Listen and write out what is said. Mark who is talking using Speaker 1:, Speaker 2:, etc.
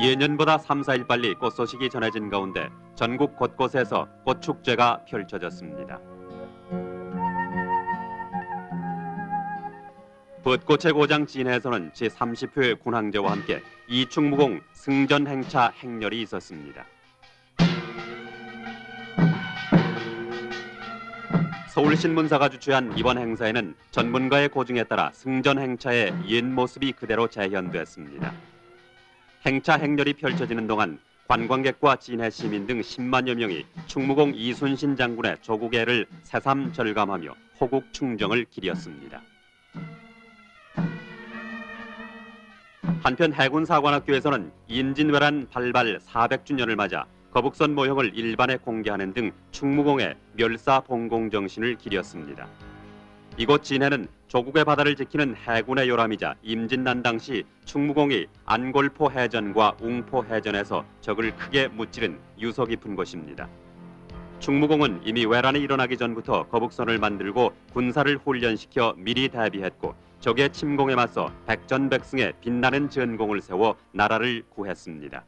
Speaker 1: 예년보다 3, 4일 빨리 꽃 소식이 전해진 가운데 전국 곳곳에서 꽃 축제가 펼쳐졌습니다. 벚꽃의 고장 진해에서는 제30회 군항제와 함께 이충무공 승전 행차 행렬이 있었습니다. 서울신문사가 주최한 이번 행사에는 전문가의 고증에 따라 승전 행차의 옛 모습이 그대로 재현됐습니다. 행차 행렬이 펼쳐지는 동안 관광객과 진해 시민 등 10만여 명이 충무공 이순신 장군의 조국애를 새삼 절감하며 호국 충정을 기렸습니다. 한편 해군사관학교에서는 인진왜란 발발 400주년을 맞아 거북선 모형을 일반에 공개하는 등 충무공의 멸사 봉공 정신을 기렸습니다. 이곳 진해는 조국의 바다를 지키는 해군의 요람이자 임진난 당시 충무공이 안골포 해전과 웅포 해전에서 적을 크게 무찌른 유서 깊은 곳입니다. 충무공은 이미 외란이 일어나기 전부터 거북선을 만들고 군사를 훈련시켜 미리 대비했고 적의 침공에 맞서 백전백승의 빛나는 전공을 세워 나라를 구했습니다.